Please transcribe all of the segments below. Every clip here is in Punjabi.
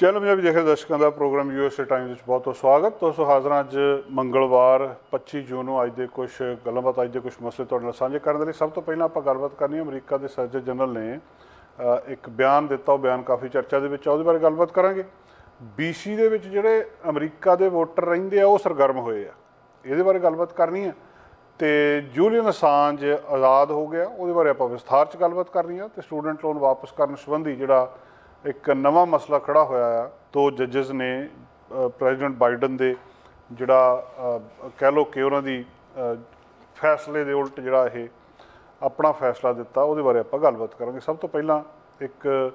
ਚੈਨਲ ਪੰਜਾਬੀ ਦੇਖੇ ਦਰਸ਼ਕਾਂ ਦਾ ਪ੍ਰੋਗਰਾਮ ਯੂਐਸਏ ਟਾਈਮਜ਼ ਵਿੱਚ ਬਹੁਤ ਬਹੁਤ ਸਵਾਗਤ। ਤੁਸੀਂ ਹਾਜ਼ਰਾਂ ਅੱਜ ਮੰਗਲਵਾਰ 25 ਜੂਨ ਨੂੰ ਅੱਜ ਦੇ ਕੁਝ ਗੱਲਬਾਤ, ਅੱਜ ਦੇ ਕੁਝ ਮਸਲੇ ਤੁਹਾਡੇ ਨਾਲ ਸਾਂਝੇ ਕਰਨ ਦੇ ਲਈ ਸਭ ਤੋਂ ਪਹਿਲਾਂ ਆਪਾਂ ਗੱਲਬਾਤ ਕਰਨੀ ਹੈ। ਅਮਰੀਕਾ ਦੇ ਸਰਜਨ ਜਨਰਲ ਨੇ ਇੱਕ ਬਿਆਨ ਦਿੱਤਾ, ਉਹ ਬਿਆਨ ਕਾਫੀ ਚਰਚਾ ਦੇ ਵਿੱਚ ਆ, ਉਹਦੇ ਬਾਰੇ ਗੱਲਬਾਤ ਕਰਾਂਗੇ। BC ਦੇ ਵਿੱਚ ਜਿਹੜੇ ਅਮਰੀਕਾ ਦੇ ਵੋਟਰ ਰਹਿੰਦੇ ਆ, ਉਹ ਸਰਗਰਮ ਹੋਏ ਆ। ਇਹਦੇ ਬਾਰੇ ਗੱਲਬਾਤ ਕਰਨੀ ਹੈ। ਤੇ ਜੂਲੀਅਨ ਅਸਾਂਜ ਆਜ਼ਾਦ ਹੋ ਗਿਆ। ਉਹਦੇ ਬਾਰੇ ਆਪਾਂ ਵਿਸਥਾਰ ਚ ਗੱਲਬਾਤ ਕਰਨੀ ਆ ਤੇ ਸਟੂਡੈਂਟ ਲੋਨ ਵਾਪਸ ਕਰਨ ਸੰਬੰਧੀ ਜਿਹੜਾ ਇੱਕ ਨਵਾਂ ਮਸਲਾ ਖੜਾ ਹੋਇਆ ਆ, ਦੋ ਜੱਜਸ ਨੇ ਪ੍ਰੈਜ਼ੀਡੈਂਟ ਬਾਈਡਨ ਦੇ ਜਿਹੜਾ ਕਹਿ ਲੋ ਕਿ ਉਹਨਾਂ ਦੀ ਫੈਸਲੇ ਦੇ ਉਲਟ ਜਿਹੜਾ ਇਹ ਆਪਣਾ ਫੈਸਲਾ ਦਿੱਤਾ, ਉਹਦੇ ਬਾਰੇ ਆਪਾਂ ਗੱਲਬਾਤ ਕਰਾਂਗੇ। ਸਭ ਤੋਂ ਪਹਿਲਾਂ ਇੱਕ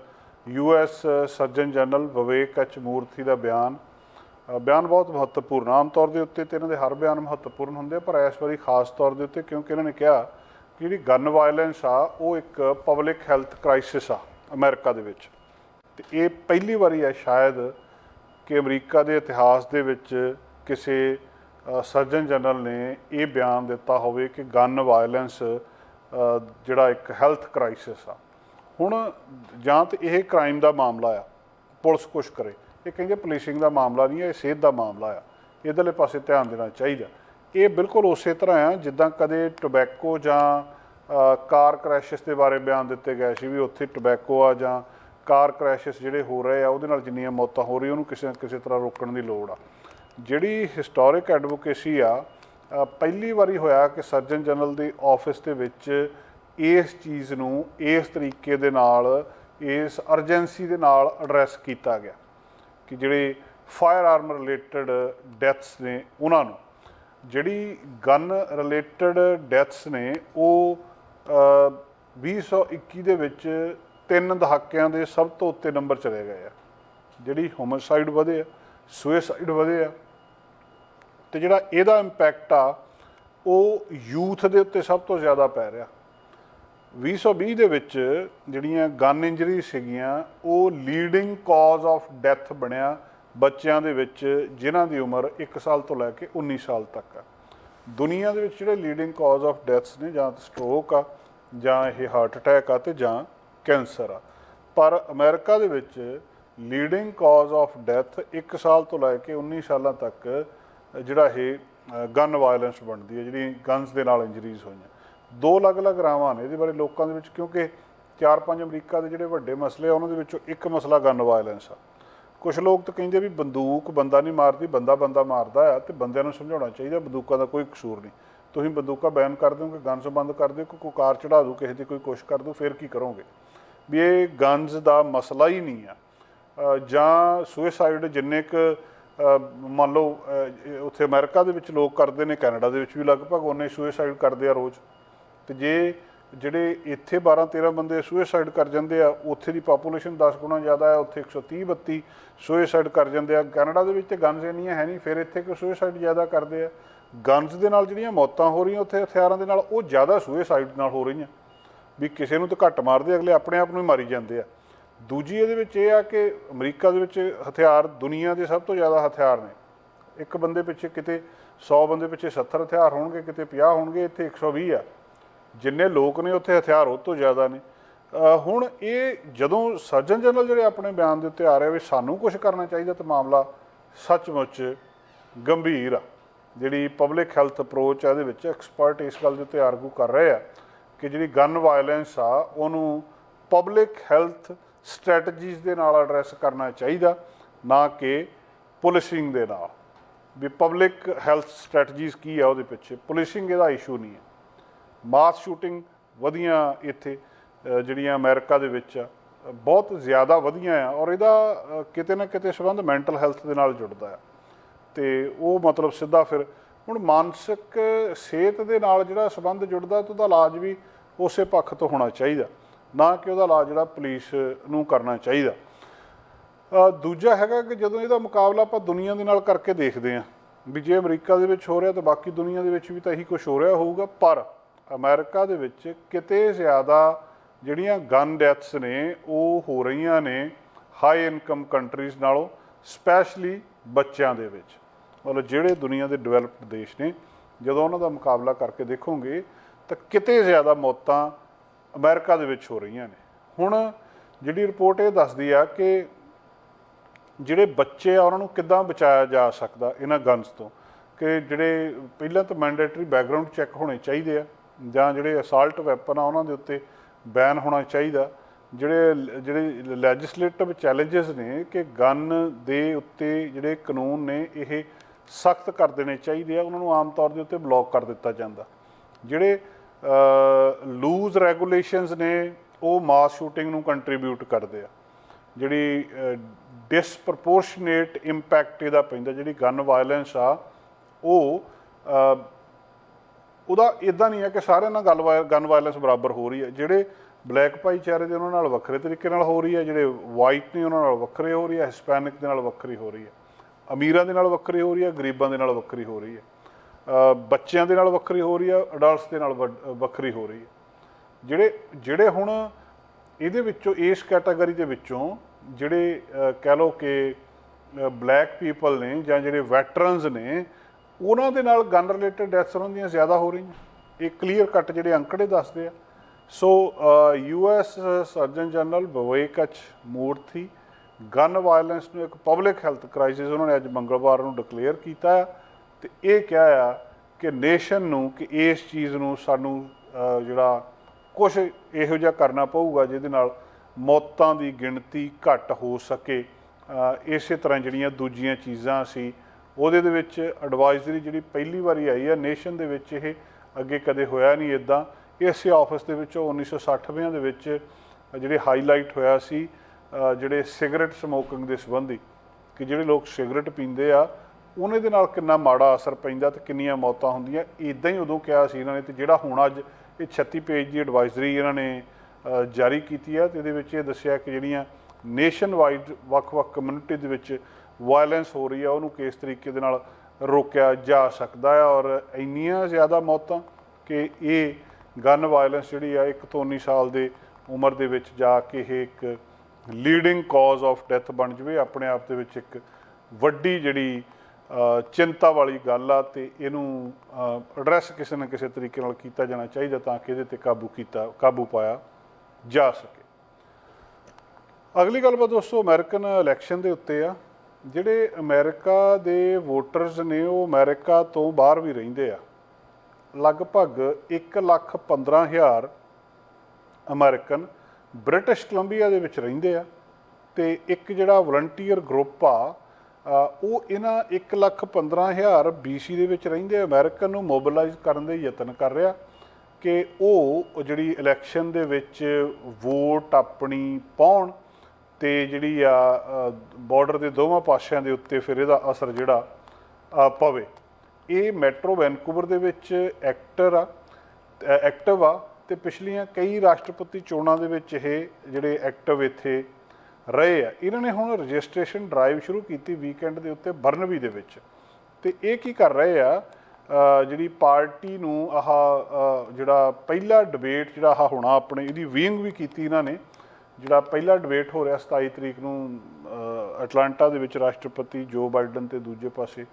US surgeon general Vivek H Murthy ਦਾ ਬਿਆਨ ਬਿਆਨ ਬਹੁਤ ਮਹੱਤਵਪੂਰਨ ਆਮ ਤੌਰ ਦੇ ਉੱਤੇ ਤੇ ਇਹਨਾਂ ਦੇ ਹਰ ਬਿਆਨ ਮਹੱਤਵਪੂਰਨ ਹੁੰਦੇ ਆ, ਪਰ ਇਸ ਵਾਰੀ ਖਾਸ ਤੌਰ ਦੇ ਉੱਤੇ ਕਿਉਂਕਿ ਇਹਨਾਂ ਨੇ ਕਿਹਾ ਕਿ ਜਿਹੜੀ ਗਨ ਵਾਇਲੈਂਸ ਆ, ਉਹ ਇੱਕ ਪਬਲਿਕ ਹੈਲਥ ਕ੍ਰਾਈਸਿਸ ਆ ਅਮਰੀਕਾ ਦੇ ਵਿੱਚ। ਤੇ ਇਹ ਪਹਿਲੀ ਵਾਰੀ ਹੈ ਸ਼ਾਇਦ ਕਿ ਅਮਰੀਕਾ ਦੇ ਇਤਿਹਾਸ ਦੇ ਵਿੱਚ ਕਿਸੇ ਸਰਜਨ ਜਨਰਲ ਨੇ ਇਹ ਬਿਆਨ ਦਿੱਤਾ ਹੋਵੇ ਕਿ ਗਨ ਵਾਇਲੈਂਸ ਜਿਹੜਾ ਇੱਕ ਹੈਲਥ ਕ੍ਰਾਈਸਿਸ ਆ। ਹੁਣ ਜਾਂ ਤਾਂ ਇਹ ਕ੍ਰਾਈਮ ਦਾ ਮਾਮਲਾ ਆ, ਪੁਲਿਸ ਕੁਛ ਕਰੇ। ਇਹ ਕਹਿੰਦੇ ਪੁਲਿਸਿੰਗ ਦਾ ਮਾਮਲਾ ਨਹੀਂ ਹੈ, ਇਹ ਸਿਹਤ ਦਾ ਮਾਮਲਾ ਆ। ਇਧਰਲੇ ਪਾਸੇ ਧਿਆਨ ਦੇਣਾ ਚਾਹੀਦਾ। ਇਹ ਬਿਲਕੁਲ ਉਸੇ ਤਰ੍ਹਾਂ ਆ, ਜਿੱਦਾਂ ਕਦੇ ਟੋਬੈਕੋ ਜਾਂ ਕਾਰ ਕ੍ਰੈਸ਼ਸ ਦੇ ਬਾਰੇ ਬਿਆਨ ਦਿੱਤੇ ਗਏ ਸੀ ਵੀ ਉੱਥੇ ਟੋਬੈਕੋ ਆ ਜਾਂ ਕਾਰ ਕ੍ਰੈਸ਼ਸ ਜਿਹੜੇ ਹੋ ਰਹੇ ਆ, ਉਹਦੇ ਨਾਲ ਜਿੰਨੀਆਂ ਮੌਤਾਂ ਹੋ ਰਹੀਆਂ, ਉਹਨੂੰ ਕਿਸੇ ਨਾ ਕਿਸੇ ਤਰ੍ਹਾਂ ਰੋਕਣ ਦੀ ਲੋੜ ਆ। ਜਿਹੜੀ ਹਿਸਟੋਰਿਕ ਐਡਵੋਕੇਸੀ ਆ ਪਹਿਲੀ ਵਾਰੀ ਹੋਇਆ ਕਿ ਸਰਜਨ ਜਨਰਲ ਦੇ ਆਫਿਸ ਦੇ ਵਿੱਚ ਇਸ ਚੀਜ਼ ਨੂੰ ਇਸ ਤਰੀਕੇ ਦੇ ਨਾਲ, ਇਸ ਅਰਜੈਂਸੀ ਦੇ ਨਾਲ ਐਡਰੈਸ ਕੀਤਾ ਗਿਆ। ਕਿ ਜਿਹੜੇ ਫਾਇਰ ਆਰਮ ਰਿਲੇਟਡ ਡੈਥਸ ਨੇ ਉਹਨਾਂ ਨੂੰ ਜਿਹੜੀ ਗਨ ਰਿਲੇਟਡ ਡੈਥਸ ਨੇ ਉਹ ਅ, 2021 ਦੇ ਵਿੱਚ ਤਿੰਨ ਦਹਾਕਿਆਂ ਦੇ ਸਭ ਤੋਂ ਉੱਤੇ ਨੰਬਰ ਚਲੇ ਗਏ ਆ। ਜਿਹੜੀ ਹੋਮਿਸਾਈਡ ਵਧੇ ਆ ਸੁਇਸਾਈਡ ਵਧੇ ਆ ਤੇ ਜਿਹੜਾ ਇਹਦਾ ਇੰਪੈਕਟ ਆ ਉਹ ਯੂਥ ਦੇ ਉੱਤੇ ਸਭ ਤੋਂ ਜ਼ਿਆਦਾ ਪੈ ਰਿਹਾ। 2020 ਦੇ ਵਿੱਚ ਜਿਹੜੀਆਂ ਗਨ ਇੰਜਰੀ ਸੀਗੀਆਂ, ਉਹ ਲੀਡਿੰਗ ਕਾਜ਼ ਆਫ ਡੈਥ ਬਣਿਆ ਬੱਚਿਆਂ ਦੇ ਵਿੱਚ, ਜਿਨ੍ਹਾਂ ਦੀ ਉਮਰ 1 ਸਾਲ ਤੋਂ ਲੈ ਕੇ 19 ਸਾਲ ਤੱਕ ਆ। ਦੁਨੀਆ ਦੇ ਵਿੱਚ ਜਿਹੜੇ ਲੀਡਿੰਗ ਕਾਜ਼ ਆਫ ਡੈਥਸ ਨੇ, ਜਾਂ ਸਟ੍ਰੋਕ ਆ, ਜਾਂ ਇਹ ਹਾਰਟ ਅਟੈਕ ਆ, ਤੇ ਜਾਂ ਕੈਂਸਰ ਆ। ਪਰ ਅਮਰੀਕਾ ਦੇ ਵਿੱਚ ਲੀਡਿੰਗ ਕਾਜ਼ ਆਫ ਡੈਥ 1 ਸਾਲ ਤੋਂ ਲੈ ਕੇ 19 ਸਾਲਾਂ ਤੱਕ, ਜਿਹੜਾ ਇਹ ਗਨ ਵਾਇਲੈਂਸ ਬਣਦੀ ਹੈ, ਜਿਹੜੀ ਗਨਸ ਦੇ ਨਾਲ ਇੰਜਰੀਜ਼ ਹੋਈਆਂ। ਦੋ ਅਲੱਗ-ਅਲੱਗ ਰਾਵਾਂ ਨੇ ਇਹਦੇ ਬਾਰੇ ਲੋਕਾਂ ਦੇ ਵਿੱਚ, ਕਿਉਂਕਿ ਚਾਰ ਪੰਜ ਅਮਰੀਕਾ ਦੇ ਜਿਹੜੇ ਵੱਡੇ ਮਸਲੇ ਆ, ਉਹਨਾਂ ਦੇ ਵਿੱਚੋਂ ਇੱਕ ਮਸਲਾ ਗਨ ਵਾਇਲੈਂਸ ਆ। ਕੁਝ ਲੋਕ ਤਾਂ ਕਹਿੰਦੇ ਵੀ ਬੰਦੂਕ ਬੰਦਾ ਨਹੀਂ ਮਾਰਦੀ, ਬੰਦਾ ਬੰਦਾ ਮਾਰਦਾ ਆ ਤੇ ਬੰਦਿਆਂ ਨੂੰ ਸਮਝਾਉਣਾ ਚਾਹੀਦਾ, ਬੰਦੂਕਾਂ ਦਾ ਕੋਈ ਕਸੂਰ ਨਹੀਂ। ਤੁਸੀਂ ਬੰਦੂਕਾਂ ਬੈਨ ਕਰ ਦਿਓਗੇ ਗਨਸ ਬੰਦ ਕਰ ਦਿਓ, ਕੋਈ ਕਾਰ ਚੜਾ ਦਿਓ, ਕਿਸੇ ਦੀ ਕੋਈ ਕੁਛ ਕਰ ਦਿਓ, ਫਿਰ ਕੀ ਕਰੋਗੇ? ਵੀ ਇਹ ਗਨਸ ਦਾ ਮਸਲਾ ਹੀ ਨਹੀਂ ਆ। ਜਾਂ ਸੁਇਸਾਈਡ ਜਿੰਨੇ ਕ ਮੰਨ ਲਓ ਉੱਥੇ ਅਮਰੀਕਾ ਦੇ ਵਿੱਚ ਲੋਕ ਕਰਦੇ ਨੇ, ਕੈਨੇਡਾ ਦੇ ਵਿੱਚ ਵੀ ਲਗਭਗ ਉਹਨੇ ਸੁਇਸਾਈਡ ਕਰਦੇ ਆ ਰੋਜ਼। ਤੇ ਜੇ ਜਿਹੜੇ ਇੱਥੇ 12 13 ਬੰਦੇ ਸੁਇਸਾਈਡ ਕਰ ਜਾਂਦੇ ਆ, ਉੱਥੇ ਦੀ ਪਾਪੂਲੇਸ਼ਨ 10 ਗੁਣਾ ਜ਼ਿਆਦਾ ਹੈ, ਉੱਥੇ 130 32 ਸੁਇਸਾਈਡ ਕਰ ਜਾਂਦੇ ਆ। ਕੈਨੇਡਾ ਦੇ ਵਿੱਚ ਤੇ ਗਨਸ ਇੰਨੀਆਂ ਹੈ ਨਹੀਂ, ਫਿਰ ਇੱਥੇ ਕਿ ਸੁਇਸਾਈਡ ਜ਼ਿਆਦਾ ਕਰਦੇ ਆ? ਗਨਸ ਦੇ ਨਾਲ ਜਿਹੜੀਆਂ ਮੌਤਾਂ ਹੋ ਰਹੀਆਂ ਉੱਥੇ ਹਥਿਆਰਾਂ ਦੇ ਨਾਲ, ਉਹ ਜ਼ਿਆਦਾ ਸੁਇਸਾਈਡ ਨਾਲ ਹੋ ਰਹੀਆਂ। ਵੀ ਕਿਸੇ ਨੂੰ ਤਾਂ ਘੱਟ ਮਾਰਦੇ ਅਗਲੇ ਆਪਣੇ ਆਪ ਨੂੰ ਹੀ ਮਾਰੀ ਜਾਂਦੇ ਆ। ਦੂਜੀ ਇਹਦੇ ਵਿੱਚ ਇਹ ਆ ਕਿ ਅਮਰੀਕਾ ਦੇ ਵਿੱਚ ਹਥਿਆਰ ਦੁਨੀਆ ਦੇ ਸਭ ਤੋਂ ਜ਼ਿਆਦਾ ਹਥਿਆਰ ਨੇ। ਇੱਕ ਬੰਦੇ ਪਿੱਛੇ ਕਿਤੇ 100 ਬੰਦੇ ਪਿੱਛੇ 70 ਹਥਿਆਰ ਹੋਣਗੇ, ਕਿਤੇ 50 ਹੋਣਗੇ, ਇੱਥੇ 120 ਆ। ਜਿੰਨੇ ਲੋਕ ਨੇ ਉੱਥੇ ਹਥਿਆਰ ਉਹ ਤੋਂ ਜ਼ਿਆਦਾ ਨੇ। ਹੁਣ ਇਹ ਜਦੋਂ ਸਰਜਨ ਜਨਰਲ ਜਿਹੜੇ ਆਪਣੇ ਬਿਆਨ ਦੇ ਉੱਤੇ ਆ ਰਹੇ ਵੀ ਸਾਨੂੰ ਕੁਝ ਕਰਨਾ ਚਾਹੀਦਾ ਤਾਂ ਮਾਮਲਾ ਸੱਚਮੁੱਚ ਗੰਭੀਰ ਆ। ਜਿਹੜੀ ਪਬਲਿਕ ਹੈਲਥ ਅਪਰੋਚ ਆ, ਇਹਦੇ ਵਿੱਚ ਐਕਸਪਰਟ ਇਸ ਗੱਲ ਦੇ ਉੱਤੇ ਆਰਗੂ ਕਰ ਰਹੇ ਆ ਕਿ ਜਿਹੜੀ ਗਨ ਵਾਇਲੈਂਸ ਆ, ਉਹਨੂੰ ਪਬਲਿਕ ਹੈਲਥ ਸਟ੍ਰੈਟਜੀਜ਼ ਦੇ ਨਾਲ ਐਡਰੈਸ ਕਰਨਾ ਚਾਹੀਦਾ, ਨਾ ਕਿ ਪੁਲਿਸਿੰਗ ਦੇ ਨਾਲ। ਵੀ ਪਬਲਿਕ ਹੈਲਥ ਸਟ੍ਰੈਟਜੀਜ਼ ਕੀ ਆ ਉਹਦੇ ਪਿੱਛੇ? ਪੁਲਿਸਿੰਗ ਇਹਦਾ ਇਸ਼ੂ ਨਹੀਂ ਹੈ ਮਾਸ ਸ਼ੂਟਿੰਗ ਵਧੀਆਂ ਇੱਥੇ ਜਿਹੜੀਆਂ ਅਮਰੀਕਾ ਦੇ ਵਿੱਚ ਆ, ਬਹੁਤ ਜ਼ਿਆਦਾ ਵਧੀਆਂ ਆ ਔਰ ਇਹਦਾ ਕਿਤੇ ਨਾ ਕਿਤੇ ਸੰਬੰਧ ਮੈਂਟਲ ਹੈਲਥ ਦੇ ਨਾਲ ਜੁੜਦਾ ਆ। ਤੇ ਉਹ ਮਤਲਬ ਸਿੱਧਾ ਫਿਰ ਹੁਣ ਮਾਨਸਿਕ ਸਿਹਤ ਦੇ ਨਾਲ ਜਿਹੜਾ ਸੰਬੰਧ ਜੁੜਦਾ ਤੇ ਉਹਦਾ ਇਲਾਜ ਵੀ ਉਸੇ ਪੱਖ ਤੋਂ ਹੋਣਾ ਚਾਹੀਦਾ, ਨਾ ਕਿ ਉਹਦਾ ਇਲਾਜ ਜਿਹੜਾ ਪੁਲਿਸ ਨੂੰ ਕਰਨਾ ਚਾਹੀਦਾ। ਦੂਜਾ ਹੈਗਾ ਕਿ ਜਦੋਂ ਇਹਦਾ ਮੁਕਾਬਲਾ ਆਪਾਂ ਦੁਨੀਆ ਦੇ ਨਾਲ ਕਰਕੇ ਦੇਖਦੇ ਹਾਂ, ਵੀ ਜੇ ਅਮਰੀਕਾ ਦੇ ਵਿੱਚ ਹੋ ਰਿਹਾ ਤਾਂ ਬਾਕੀ ਦੁਨੀਆ ਦੇ ਵਿੱਚ ਵੀ ਤਾਂ ਇਹੀ ਕੁਝ ਹੋ ਰਿਹਾ ਹੋਊਗਾ, ਪਰ ਅਮਰੀਕਾ ਦੇ ਵਿੱਚ ਕਿਤੇ ਜ਼ਿਆਦਾ ਜਿਹੜੀਆਂ ਗਨ ਡੈਥਸ ਨੇ, ਉਹ ਹੋ ਰਹੀਆਂ ਨੇ ਹਾਈ ਇਨਕਮ ਕੰਟਰੀਜ਼ ਨਾਲੋਂ ਸਪੈਸ਼ਲੀ ਬੱਚਿਆਂ ਦੇ ਵਿੱਚ। ਮਤਲਬ ਜਿਹੜੇ ਦੁਨੀਆ ਦੇ ਡਿਵੈਲਪਡ ਦੇਸ਼ ਨੇ, ਜਦੋਂ ਉਹਨਾਂ ਦਾ ਮੁਕਾਬਲਾ ਕਰਕੇ ਦੇਖੋਗੇ, ਤਾਂ ਕਿਤੇ ਜ਼ਿਆਦਾ ਮੌਤਾਂ ਅਮਰੀਕਾ ਦੇ ਵਿੱਚ ਹੋ ਰਹੀਆਂ ਨੇ। ਹੁਣ ਜਿਹੜੀ ਰਿਪੋਰਟ ਇਹ ਦੱਸਦੀ ਆ ਕਿ ਜਿਹੜੇ ਬੱਚੇ ਆ, ਉਹਨਾਂ ਨੂੰ ਕਿੱਦਾਂ ਬਚਾਇਆ ਜਾ ਸਕਦਾ ਇਹਨਾਂ ਗਨਸ ਤੋਂ? ਕਿ ਜਿਹੜੇ ਪਹਿਲਾਂ ਤਾਂ ਮੈਂਡੇਟਰੀ ਬੈਕਗ੍ਰਾਉਂਡ ਚੈੱਕ ਹੋਣੇ ਚਾਹੀਦੇ ਆ। ਜਾਂ ਜਿਹੜੇ ਅਸਾਲਟ ਵੈਪਨ ਆ, ਉਹਨਾਂ ਦੇ ਉੱਤੇ ਬੈਨ ਹੋਣਾ ਚਾਹੀਦਾ। ਜਿਹੜੇ ਜਿਹੜੇ ਲੈਜਿਸਲੇਟਿਵ ਚੈਲੰਜਸ ਨੇ ਕਿ ਗਨ ਦੇ ਉੱਤੇ ਜਿਹੜੇ ਕਾਨੂੰਨ ਨੇ, ਇਹ ਸਖਤ ਕਰ ਦੇਣੇ ਚਾਹੀਦੇ ਆ, ਉਹਨਾਂ ਨੂੰ ਆਮ ਤੌਰ ਦੇ ਉੱਤੇ ਬਲੌਕ ਕਰ ਦਿੱਤਾ ਜਾਂਦਾ। ਜਿਹੜੇ ਲੂਜ਼ ਰੈਗੂਲੇਸ਼ਨਸ ਨੇ, ਉਹ ਮਾਸ ਸ਼ੂਟਿੰਗ ਨੂੰ ਕੰਟਰੀਬਿਊਟ ਕਰਦੇ ਆ। ਜਿਹੜੀ ਡਿਸਪ੍ਰੋਪੋਰਸ਼ਨੇਟ ਇੰਪੈਕਟ ਇਹਦਾ ਪੈਂਦਾ, ਜਿਹੜੀ ਗਨ ਵਾਇਲੈਂਸ ਆ, ਉਹ ਉਹਦਾ ਇਦਾਂ ਨਹੀਂ ਹੈ ਕਿ ਸਾਰਿਆਂ ਨਾਲ ਗੱਲ ਗਨ ਵਾਇਲੈਂਸ ਬਰਾਬਰ ਹੋ ਰਹੀ ਹੈ। ਜਿਹੜੇ ਬਲੈਕ ਭਾਈਚਾਰੇ ਦੇ ਉਹਨਾਂ ਨਾਲ ਵੱਖਰੇ ਤਰੀਕੇ ਨਾਲ ਹੋ ਰਹੀ ਹੈ, ਜਿਹੜੇ ਵਾਈਟ ਨੇ ਉਹਨਾਂ ਨਾਲ ਵੱਖਰੇ ਹੋ ਰਹੀ ਹੈ ਹਿਸਪੈਨਿਕ ਦੇ ਨਾਲ ਵੱਖਰੀ ਹੋ ਰਹੀ ਹੈ, ਅਮੀਰਾਂ ਦੇ ਨਾਲ ਵੱਖਰੀ ਹੋ ਰਹੀ ਹੈ, ਗਰੀਬਾਂ ਦੇ ਨਾਲ ਵੱਖਰੀ ਹੋ ਰਹੀ ਹੈ ਬੱਚਿਆਂ ਦੇ ਨਾਲ ਵੱਖਰੀ ਹੋ ਰਹੀ ਹੈ ਅਡਲਟਸ ਦੇ ਨਾਲ ਵੱਡ- ਵੱਖਰੀ ਹੋ ਰਹੀ ਹੈ। ਜਿਹੜੇ ਜਿਹੜੇ ਹੁਣ ਇਹਦੇ ਵਿੱਚੋਂ, ਇਸ ਕੈਟਾਗਰੀ ਦੇ ਵਿੱਚੋਂ ਜਿਹੜੇ ਕਹਿ ਲਓ ਕਿ ਬਲੈਕ ਪੀਪਲ ਨੇ ਜਾਂ ਜਿਹੜੇ ਵੈਟਰਨਸ ਨੇ ਉਹਨਾਂ ਦੇ ਨਾਲ ਗਨ ਰਿਲੇਟਡ ਡੈਥਸ ਉਹਨਾਂ ਦੀਆਂ ਜ਼ਿਆਦਾ ਹੋ ਰਹੀਆਂ। ਇਹ ਕਲੀਅਰ ਕੱਟ ਜਿਹੜੇ ਅੰਕੜੇ ਦੱਸਦੇ ਆ। So U S surgeon general Vivek ਬਵੇਕਚ Murthy gun violence ਨੂੰ ਇੱਕ ਪਬਲਿਕ ਹੈਲਥ ਕ੍ਰਾਈਸਿਸ ਉਹਨਾਂ ਨੇ ਅੱਜ ਮੰਗਲਵਾਰ ਨੂੰ ਡਿਕਲੇਅਰ ਕੀਤਾ ਆ। ਤੇ ਇਹ ਕਿਹਾ ਆ ਕਿ ਨੇਸ਼ਨ ਨੂੰ ਕਿ ਇਸ ਚੀਜ਼ ਨੂੰ ਸਾਨੂੰ ਜਿਹੜਾ ਕੁਝ ਇਹੋ ਜਿਹਾ ਕਰਨਾ ਪਊਗਾ ਜਿਹਦੇ ਨਾਲ ਮੌਤਾਂ ਦੀ ਗਿਣਤੀ ਘੱਟ ਹੋ ਸਕੇ। ਇਸੇ ਤਰ੍ਹਾਂ ਜਿਹੜੀਆਂ ਦੂਜੀਆਂ ਚੀਜ਼ਾਂ ਸੀ ਉਹਦੇ ਦੇ ਵਿੱਚ ਐਡਵਾਈਜ਼ਰੀ ਜਿਹੜੀ ਪਹਿਲੀ ਵਾਰੀ ਆਈ ਹੈ ਨੇਸ਼ਨ ਦੇ ਵਿੱਚ ਇਹ ਅੱਗੇ ਕਦੇ ਹੋਇਆ ਨਹੀਂ ਇਦਾਂ ਇਸੇ ਆਫਿਸ ਦੇ ਵਿੱਚੋਂ 1960ਵਿਆਂ ਦੇ ਵਿੱਚ ਜਿਹੜੇ ਹਾਈਲਾਈਟ ਹੋਇਆ ਸੀ ਜਿਹੜੇ ਸਿਗਰਟ ਸਮੋਕਿੰਗ ਦੇ ਸੰਬੰਧੀ, ਕਿ ਜਿਹੜੇ ਲੋਕ ਸਿਗਰਟ ਪੀਂਦੇ ਆ, ਉਹਨੇ ਦੇ ਨਾਲ ਕਿੰਨਾ ਮਾੜਾ ਅਸਰ ਪੈਂਦਾ ਤੇ ਕਿੰਨੀਆਂ ਮੌਤਾਂ ਹੁੰਦੀਆਂ ਇਦਾਂ ਹੀ ਉਦੋਂ ਕਿਹਾ ਸੀ ਇਹਨਾਂ ਨੇ, ਤੇ ਜਿਹੜਾ ਹੁਣ ਅੱਜ ਇਹ 36 ਪੇਜ ਦੀ ਐਡਵਾਈਜ਼ਰੀ ਇਹਨਾਂ ਨੇ ਜਾਰੀ ਕੀਤੀ ਹੈ, ਤੇ ਇਹਦੇ ਵਿੱਚ ਇਹ ਦੱਸਿਆ ਕਿ ਜਿਹੜੀਆਂ ਨੇਸ਼ਨ ਵਾਈਡ ਵੱਖ-ਵੱਖ ਕਮਿਊਨਿਟੀ ਦੇ ਵਿੱਚ ਵਾਇਲੈਂਸ ਹੋ ਰਹੀ ਆ, ਉਹਨੂੰ ਕਿਸ ਤਰੀਕੇ ਦੇ ਨਾਲ ਰੋਕਿਆ ਜਾ ਸਕਦਾ ਹੈ ਔਰ ਇੰਨੀਆਂ ਜ਼ਿਆਦਾ ਮੌਤਾਂ ਕਿ ਇਹ ਗਨ ਵਾਇਲੈਂਸ ਜਿਹੜੀ ਆ, ਇੱਕ ਤੋਂ 19 ਸਾਲ ਦੇ ਉਮਰ ਦੇ ਵਿੱਚ ਜਾ ਕੇ ਇਹ ਇੱਕ ਲੀਡਿੰਗ ਕਾਜ਼ ਆਫ ਡੈਥ ਬਣ ਜਵੇ, ਆਪਣੇ ਆਪ ਦੇ ਵਿੱਚ ਇੱਕ ਵੱਡੀ ਜਿਹੜੀ ਚਿੰਤਾ ਵਾਲੀ ਗੱਲ ਆ ਤੇ ਇਹਨੂੰ ਐਡਰੈਸ ਕਿਸੇ ਨਾ ਕਿਸੇ ਤਰੀਕੇ ਨਾਲ ਕੀਤਾ ਜਾਣਾ ਚਾਹੀਦਾ ਤਾਂ ਕਿ ਇਹਦੇ ਤੇ ਕਾਬੂ ਕੀਤਾ, ਕਾਬੂ ਪਾਇਆ ਜਾ ਸਕੇ। ਅਗਲੀ ਗੱਲਬਾਤ ਦੋਸਤੋ, ਅਮਰੀਕਨ ਇਲੈਕਸ਼ਨ ਦੇ ਉੱਤੇ ਆ। ਜਿਹੜੇ ਅਮਰੀਕਾ ਦੇ ਵੋਟਰਸ ਨੇ, ਉਹ ਅਮਰੀਕਾ ਤੋਂ ਬਾਹਰ ਵੀ ਰਹਿੰਦੇ ਆ। ਲਗਭਗ 115000 ਅਮਰੀਕਨ ਬ੍ਰਿਟਿਸ਼ ਕੋਲੰਬੀਆ ਦੇ ਵਿੱਚ ਰਹਿੰਦੇ ਆ ਤੇ ਇੱਕ ਜਿਹੜਾ ਵਲੰਟੀਅਰ ਗਰੁੱਪ ਆ ਉਹ ਇਹਨਾਂ 115000 BC ਦੇ ਵਿੱਚ ਰਹਿੰਦੇ ਅਮਰੀਕਨ ਨੂੰ ਮੋਬਿਲਾਈਜ਼ ਕਰਨ ਦੇ ਯਤਨ ਕਰ ਰਿਹਾ ਕਿ ਉਹ ਜਿਹੜੀ ਇਲੈਕਸ਼ਨ ਦੇ ਵਿੱਚ ਵੋਟ ਆਪਣੀ ਪਾਉਣ ਤੇ ਜਿਹੜੀ ਆ ਬਾਰਡਰ ਦੇ ਦੋਵਾਂ ਪਾਸਿਆਂ ਦੇ ਉੱਤੇ ਫਿਰ ਇਹਦਾ ਅਸਰ ਜਿਹੜਾ ਪਵੇ। ਇਹ ਮੈਟਰੋ ਵੈਨਕੂਵਰ ਦੇ ਵਿੱਚ ਐਕਟਰ ਆ ਐਕਟਿਵ ਆ ਤੇ ਪਿਛਲੀਆਂ ਕਈ ਰਾਸ਼ਟਰਪਤੀ ਚੋਣਾਂ ਦੇ ਵਿੱਚ ਇਹ ਜਿਹੜੇ ਐਕਟਿਵ ਇੱਥੇ ਰਹੇ ਆ। ਇਹਨਾਂ ਨੇ ਹੁਣ ਰਜਿਸਟ੍ਰੇਸ਼ਨ ਡਰਾਈਵ ਸ਼ੁਰੂ ਕੀਤੀ ਵੀਕਐਂਡ ਦੇ ਉੱਤੇ ਬਰਨਵੀ ਦੇ ਵਿੱਚ। ਤੇ ਇਹ ਕੀ ਕਰ ਰਹੇ ਆ ਜਿਹੜੀ ਪਾਰਟੀ ਨੂੰ ਆਹ ਜਿਹੜਾ ਪਹਿਲਾ ਡਿਬੇਟ ਜਿਹੜਾ ਆਹ ਹੋਣਾ, ਆਪਣੇ ਇਹਦੀ ਵੀਇੰਗ ਵੀ ਕੀਤੀ ਇਹਨਾਂ ਨੇ ਜਿਹੜਾ ਪਹਿਲਾ ਡਿਬੇਟ ਹੋ ਰਿਹਾ 27 ਤਰੀਕ ਨੂੰ ਅਟਲਾਂਟਾ ਦੇ ਵਿੱਚ ਰਾਸ਼ਟਰਪਤੀ ਜੋ ਬਾਈਡਨ ਤੇ ਦੂਜੇ ਪਾਸੇ